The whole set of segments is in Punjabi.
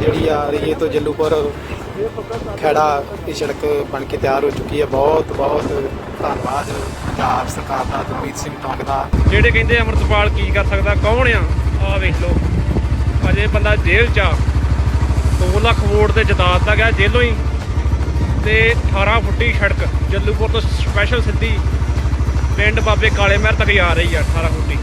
ਜਿਹੜੀ ਆ ਰਈਏ ਤੋਂ ਜੱਲੂਪੁਰ ਖੇੜਾ ਇਹ ਸੜਕ ਬਣ ਕੇ ਤਿਆਰ ਹੋ ਚੁੱਕੀ ਹੈ। ਬਹੁਤ ਬਹੁਤ ਧੰਨਵਾਦ ਪੰਜਾਬ ਸਰਕਾਰ ਦਾ, ਗੁਰਮੀਤ ਸਿੰਘ ਟੌਂਗ ਦਾ। ਜਿਹੜੇ ਕਹਿੰਦੇ ਅਮਰਤਪਾਲ ਕੀ ਕਰ ਸਕਦਾ, ਕੌਣ ਆ? ਆ ਵੇਖ ਲਓ। ਅਜੇ ਬੰਦਾ ਜੇਲ੍ਹ 'ਚ ਆ। 2 ਲੱਖ ਵੋਟ ਤੇ ਜਿਤਾ ਦਿੱਤਾ ਗਿਆ ਜੇਲ੍ਹੋਂ ਹੀ। ਤੇ 18 ਫੁੱਟੀ ਸੜਕ, ਜੱਲੂਪੁਰ ਤੋਂ ਸਪੈਸ਼ਲ ਸਿੱਧੀ ਪਿੰਡ ਬਾਬੇ ਕਾਲੇ ਮਹਿਰ ਤੱਕ ਜਾ ਰਹੀ ਆ 18 ਫੁੱਟੀ।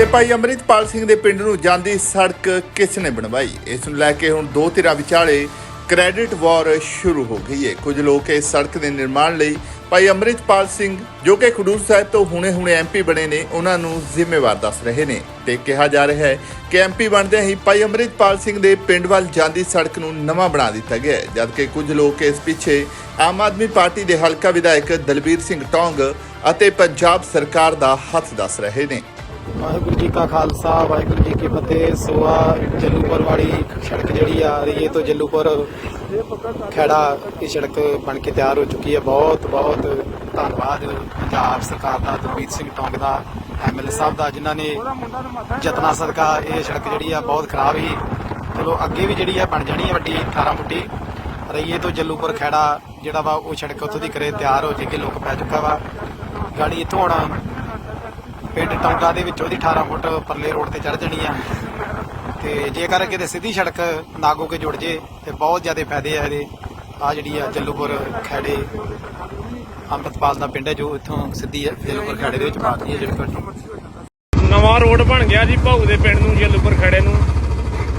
ਤੇ ਭਾਈ ਅੰਮ੍ਰਿਤਪਾਲ ਸਿੰਘ ਦੇ ਪਿੰਡ ਨੂੰ ਜਾਂਦੀ ਸੜਕ ਕਿਸ ਨੇ ਬਣਵਾਈ? ਇਸ ਨੂੰ ਲੈ ਕੇ ਹੁਣ ਦੋ ਧਿਰਾਂ ਵਿਚਾਲੇ ਕ੍ਰੈਡਿਟ ਵਾਰ ਸ਼ੁਰੂ ਹੋ ਗਈ ਹੈ। ਕੁਝ ਲੋਕ ਇਸ ਸੜਕ ਦੇ ਨਿਰਮਾਣ ਲਈ ਭਾਈ ਅੰਮ੍ਰਿਤਪਾਲ ਸਿੰਘ, ਜੋ ਕਿ ਖਡੂਰ ਸਾਹਿਬ ਤੋਂ ਹੁਣੇ-ਹੁਣੇ ਐਮਪੀ ਬਣੇ ਨੇ, ਉਹਨਾਂ ਨੂੰ ਜ਼ਿੰਮੇਵਾਰ ਦੱਸ ਰਹੇ ਨੇ ਤੇ ਕਿਹਾ ਜਾ ਰਿਹਾ ਹੈ ਕਿ ਐਮਪੀ ਬਣਦਿਆਂ ਹੀ ਭਾਈ ਅੰਮ੍ਰਿਤਪਾਲ ਸਿੰਘ ਦੇ ਪਿੰਡ ਵੱਲ ਜਾਂਦੀ ਸੜਕ ਨੂੰ ਨਵਾਂ ਬਣਾ ਦਿੱਤਾ ਗਿਆ ਹੈ ਜਦਕਿ ਕੁਝ ਲੋਕ ਇਸ ਪਿੱਛੇ ਆਮ ਆਦਮੀ ਪਾਰਟੀ ਦੇ ਹਲਕਾ ਵਿਧਾਇਕ ਦਲਬੀਰ ਸਿੰਘ ਟੌਂਗ ਅਤੇ ਪੰਜਾਬ ਸਰਕਾਰ ਦਾ ਹੱਥ ਦੱਸ ਰਹੇ ਨੇ। ਵਾਹਿਗੁਰੂ ਜੀ ਕਾ ਖਾਲਸਾ, ਵਾਹਿਗੁਰੂ ਜੀ ਕੀ ਫਤਿਹ। ਸੋਆ ਜੱਲੂਪੁਰ ਵਾਲੀ ਸੜਕ ਜਿਹੜੀ ਆ ਰਈਏ ਤੋਂ ਜੱਲੂਪੁਰ ਖੇੜਾ, ਇਹ ਸੜਕ ਬਣ ਕੇ ਤਿਆਰ ਹੋ ਚੁੱਕੀ ਹੈ। ਬਹੁਤ ਬਹੁਤ ਧੰਨਵਾਦ ਪੰਜਾਬ ਸਰਕਾਰ ਦਾ, ਗੁਰਮੀਤ ਸਿੰਘ ਟੌਂਗ ਦਾ ਐਮਐਲਏ ਸਾਹਿਬ ਦਾ, ਜਿਨ੍ਹਾਂ ਨੇ ਜਤਨਾ ਸਦਕਾ ਇਹ ਸੜਕ ਜਿਹੜੀ ਆ, ਬਹੁਤ ਖਰਾਬ ਸੀ। ਚਲੋ, ਅੱਗੇ ਵੀ ਜਿਹੜੀ ਆ, ਬਣ ਜਾਣੀ ਹੈ ਵੱਡੀ 18 ਫੁੱਟੀ। ਰਈਏ ਤੋਂ ਜੱਲੂਪੁਰ ਖੇੜਾ ਜਿਹੜਾ ਵਾ, ਉਹ ਸੜਕ ਉੱਥੋਂ ਦੀ ਕਰੇ ਤਿਆਰ ਹੋ ਜੇ ਕਿ ਲੋਕ ਪੈ ਚੁੱਕਾ ਵਾ। ਗਾੜੀ ਇੱਥੋਂ ਹੁਣ ਪਿੰਡ ਟੌਂਗਾ ਦੇ ਵਿੱਚ ਉਹਦੀ 18 ਫੁੱਟ ਪਰਲੇ ਰੋਡ ਤੇ ਚੜ ਜਾਣੀ ਆ। ਤੇ ਜੇਕਰ ਕਿਤੇ ਸਿੱਧੀ ਸੜਕ ਨਾਗੋ ਕੇ ਜੁੜ ਜੇ, ਤੇ ਬਹੁਤ ਜ਼ਿਆਦਾ ਫਾਇਦੇ ਆ ਇਹਦੇ। ਆ ਜਿਹੜੀ ਆ ਜੱਲੂਪੁਰ ਖੈੜੇ ਅੰਮ੍ਰਿਤਪਾਲ ਦਾ ਪਿੰਡ ਹੈ ਜੋ ਇੱਥੋਂ ਸਿੱਧੀ ਆ ਜੱਲੂਪੁਰ ਖੈੜੇ ਦੇ ਵਿੱਚ ਪਾਤੀ ਹੈ ਜਿਹੜੀ ਨਵਾਂ ਰੋਡ ਬਣ ਗਿਆ ਜੀ ਭਾਊ ਦੇ ਪਿੰਡ ਨੂੰ, ਜੱਲੂਪੁਰ ਖੈੜੇ ਨੂੰ।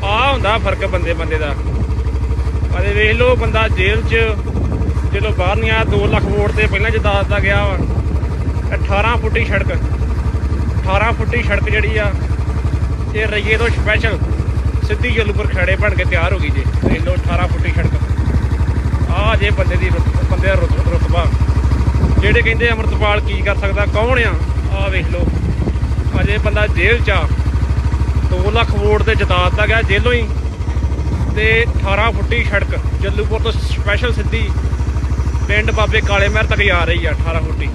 ਆ ਹੁੰਦਾ ਫ਼ਰਕ ਬੰਦੇ ਬੰਦੇ ਦਾ। ਅਰੇ ਵੇਖ ਲਓ, ਬੰਦਾ ਜੇਲ੍ਹ 'ਚ ਜਦੋਂ ਬਾਹਰ ਨਹੀਂ ਆਇਆ 2 ਲੱਖ ਵੋਟ ਤੇ ਪਹਿਲਾਂ ਜਿਤਾ ਦਿੱਤਾ ਗਿਆ ਵਾ। 18 ਫੁੱਟੀ ਸੜਕ। 18 ਫੁੱਟੀ ਸੜਕ ਜਿਹੜੀ ਆ, ਇਹ ਰਈਏ ਤੋਂ ਸਪੈਸ਼ਲ ਸਿੱਧੀ ਜੱਲੂਪੁਰ ਖੜੇ ਬਣ ਕੇ ਤਿਆਰ ਹੋ ਗਈ ਜੇ ਵੇਖ ਲਓ 18 ਫੁੱਟੀ ਸੜਕ। ਆ ਜੇ ਬੰਦੇ ਦੀ ਰੁਤ- ਬੰਦੇ ਦਾ ਰੁਤ- ਰੁਤਬਾ। ਜਿਹੜੇ ਕਹਿੰਦੇ ਅਮਰਤਪਾਲ ਕੀ ਕਰ ਸਕਦਾ, ਕੌਣ ਆ? ਆ ਵੇਖ ਲਓ। ਅਜੇ ਬੰਦਾ ਜੇਲ੍ਹ 'ਚ ਆ। 2 ਲੱਖ ਵੋਟ ਤੇ ਜਿਤਾ ਦਿੱਤਾ ਗਿਆ ਜੇਲ੍ਹੋਂ ਹੀ। ਤੇ 18 ਫੁੱਟੀ ਸੜਕ, ਜੱਲੂਪੁਰ ਤੋਂ ਸਪੈਸ਼ਲ ਸਿੱਧੀ ਪਿੰਡ ਬਾਬੇ ਕਾਲੇ ਮਹਿਰ ਤੱਕ ਜਾ ਰਹੀ ਆ 18 ਫੁੱਟੀ।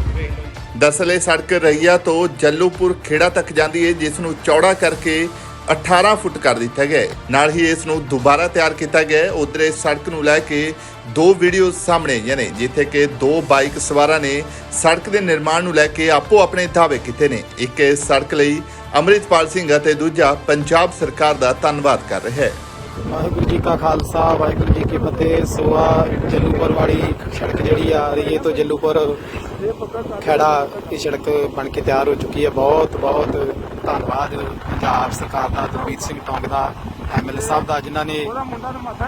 ਵੇਖ ਇਹ ਸੜਕ ਰਈਆ ਤੋਂ ਜੱਲੂਪੁਰ ਖੇੜਾ ਤੱਕ ਜਾਂਦੀ ਹੈ ਜਿਸ ਨੂੰ ਚੌੜਾ ਕਰਕੇ 18 ਫੁੱਟ ਕਰ ਦਿੱਤਾ ਗਿਆ ਹੈ ਨਾਲ ਹੀ ਇਸ ਨੂੰ ਦੁਬਾਰਾ ਤਿਆਰ ਕੀਤਾ ਗਿਆ ਹੈ ਉਧਰ ਇਸ ਸੜਕ ਨੂੰ ਲੈ ਕੇ ਦੋ ਵੀਡੀਓ ਸਾਹਮਣੇ ਆਈਆਂ ਨੇ, ਜਿੱਥੇ ਕਿ ਦੋ ਬਾਈਕ ਸਵਾਰਾਂ ਨੇ ਸੜਕ ਦੇ ਨਿਰਮਾਣ ਨੂੰ ਲੈ ਕੇ ਆਪੋ ਆਪਣੇ ਦਾਅਵੇ ਕੀਤੇ ਨੇ। ਇੱਕ ਇਸ ਸੜਕ ਲਈ ਅੰਮ੍ਰਿਤਪਾਲ ਸਿੰਘ ਅਤੇ ਦੂਜਾ ਪੰਜਾਬ ਸਰਕਾਰ ਦਾ ਧੰਨਵਾਦ ਕਰ ਰਿਹਾ ਹੈ ਵਾਹਿਗੁਰੂ ਜੀ ਕਾ ਖਾਲਸਾ, ਵਾਹਿਗੁਰੂ ਜੀ ਕੀ ਫਤਿਹ। ਸੋਆ ਜੱਲੂਪੁਰ ਵਾਲੀ ਸੜਕ ਜਿਹੜੀ ਆ, ਰਈਏ ਤੋਂ ਜੱਲੂਪੁਰ ਖੇੜਾ, ਇਹ ਸੜਕ ਬਣ ਕੇ ਤਿਆਰ ਹੋ ਚੁੱਕੀ ਹੈ ਬਹੁਤ ਬਹੁਤ ਧੰਨਵਾਦ ਪੰਜਾਬ ਸਰਕਾਰ ਦਾ, ਗੁਰਮੀਤ ਸਿੰਘ ਟੌਂਗ ਦਾ ਐਮਐਲਏ ਸਾਹਿਬ ਦਾ, ਜਿਨ੍ਹਾਂ ਨੇ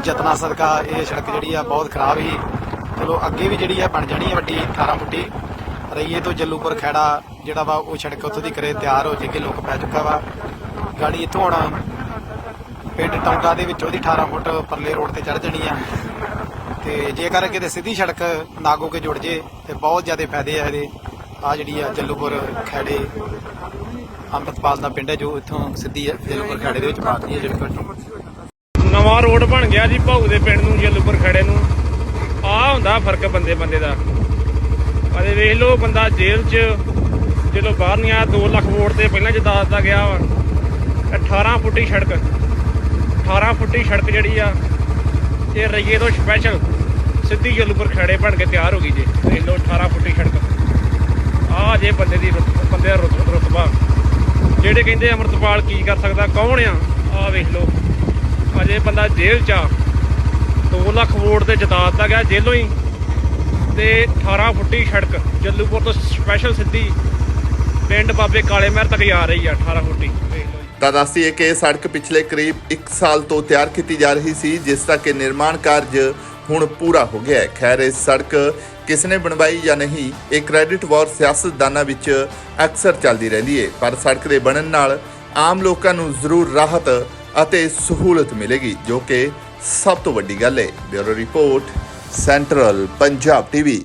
ਜਤਨਾ ਸਦਕਾ ਇਹ ਸੜਕ ਜਿਹੜੀ ਆ, ਬਹੁਤ ਖਰਾਬ ਸੀ। ਚਲੋ, ਅੱਗੇ ਵੀ ਜਿਹੜੀ ਆ, ਬਣ ਜਾਣੀ ਹੈ ਵੱਡੀ 18 ਫੁੱਟੀ। ਰਈਏ ਤੋਂ ਜੱਲੂਪੁਰ ਖੇੜਾ ਜਿਹੜਾ ਵਾ, ਉਹ ਸੜਕ ਉੱਥੋਂ ਦੀ ਕਰੇ ਤਿਆਰ ਹੋ ਜੇ ਲੋਕ ਪੈ ਚੁੱਕਾ ਵਾ। ਗਾੜੀ ਇੱਥੋਂ ਹੁਣ ਪਿੰਡ ਟੌਂਗਾ ਦੇ ਵਿੱਚ ਉਹਦੀ 18 ਫੁੱਟ ਪਰਲੇ ਰੋਡ ਤੇ ਚੜ ਜਾਣੀ ਆ। ਤੇ ਜੇਕਰ ਕਿਤੇ ਸਿੱਧੀ ਸੜਕ ਨਾਗੋ ਕੇ ਜੁੜ ਜੇ, ਤੇ ਬਹੁਤ ਜ਼ਿਆਦਾ ਫਾਇਦੇ ਆ ਇਹਦੇ। ਆ ਜਿਹੜੀ ਆ ਜੱਲੂਪੁਰ ਖੈੜੇ ਅੰਮ੍ਰਿਤਪਾਲ ਦਾ ਪਿੰਡ ਹੈ ਜੋ ਇੱਥੋਂ ਸਿੱਧੀ ਆ, ਜੱਲੂਪੁਰ ਖੈੜੇ ਦੇ ਵਿੱਚ ਪਾਤੀ ਹੈ ਜਿਹੜੀ ਨਵਾਂ ਰੋਡ ਬਣ ਗਿਆ ਜੀ ਭਾਊ ਦੇ ਪਿੰਡ ਨੂੰ, ਜੱਲੂਪੁਰ ਖੈੜੇ ਨੂੰ। ਆ ਹੁੰਦਾ ਫ਼ਰਕ ਬੰਦੇ ਬੰਦੇ ਦਾ। ਅਰੇ ਵੇਖ ਲਓ, ਬੰਦਾ ਜੇਲ੍ਹ 'ਚ ਜਦੋਂ ਬਾਹਰ ਨਹੀਂ ਆ 2 ਲੱਖ ਵੋਟ ਤੇ ਪਹਿਲਾਂ ਜਿਤਾ ਦਿੱਤਾ ਗਿਆ ਵਾ 18 ਫੁੱਟੀ ਸੜਕ। 18 ਫੁੱਟੀ ਸੜਕ ਜਿਹੜੀ ਆ, ਇਹ ਰਈਏ ਤੋਂ ਸਪੈਸ਼ਲ ਸਿੱਧੀ ਜੱਲੂਪੁਰ ਖੜੇ ਬਣ ਕੇ ਤਿਆਰ ਹੋ ਗਈ ਜੀ। ਵੇਖ ਲਓ 18 ਫੁੱਟੀ ਸੜਕ। ਆ ਜੇ ਬੰਦੇ ਦੀ ਰੁਤ- ਬੰਦੇ ਦਾ ਰੁਤ- ਰੁਤਬਾ। ਜਿਹੜੇ ਕਹਿੰਦੇ ਅਮਰਤਪਾਲ ਕੀ ਕਰ ਸਕਦਾ, ਕੌਣ ਆ? ਆ ਵੇਖ ਲਓ। ਅਜੇ ਬੰਦਾ ਜੇਲ੍ਹ 'ਚ ਆ। 2 ਲੱਖ ਵੋਟ ਤੇ ਜਿਤਾ ਦਿੱਤਾ ਗਿਆ ਜੇਲੋਂ ਹੀ। ਤੇ 18 ਫੁੱਟੀ ਸੜਕ, ਜੱਲੂਪੁਰ ਤੋਂ ਸਪੈਸ਼ਲ ਸਿੱਧੀ ਪਿੰਡ ਬਾਬੇ ਕਾਲੇ ਮਹਿਰ ਤੱਕ ਆ ਰਹੀ ਆ 18 ਫੁੱਟੀ। ਵੇਖ ਲਓ। ਤਾਂ ਦੱਸਦੀਏ ਕਿ ਇਹ ਸੜਕ ਪਿਛਲੇ ਕਰੀਬ 1 ਸਾਲ ਤੋਂ ਤਿਆਰ ਕੀਤੀ ਜਾ ਰਹੀ ਸੀ, ਜਿਸ ਦਾ ਕਿ ਨਿਰਮਾਣ ਕਾਰਜ ਹੁਣ ਪੂਰਾ ਹੋ ਗਿਆ ਹੈ। ਖੈਰ, ਇਹ ਸੜਕ ਕਿਸ ਨੇ ਬਣਵਾਈ ਜਾਂ ਨਹੀਂ, ਇਹ ਕ੍ਰੈਡਿਟ ਵਾਰ ਸਿਆਸਤਦਾਨਾਂ ਵਿੱਚ ਅਕਸਰ ਚੱਲਦੀ ਰਹਿੰਦੀ ਹੈ। ਪਰ ਸੜਕ ਦੇ ਬਣਨ ਨਾਲ ਆਮ ਲੋਕਾਂ ਨੂੰ ਜ਼ਰੂਰ ਰਾਹਤ ਅਤੇ ਸਹੂਲਤ ਮਿਲੇਗੀ, ਜੋ ਕਿ ਸਭ ਤੋਂ ਵੱਡੀ ਗੱਲ ਹੈ। Bureau report, central Punjab TV.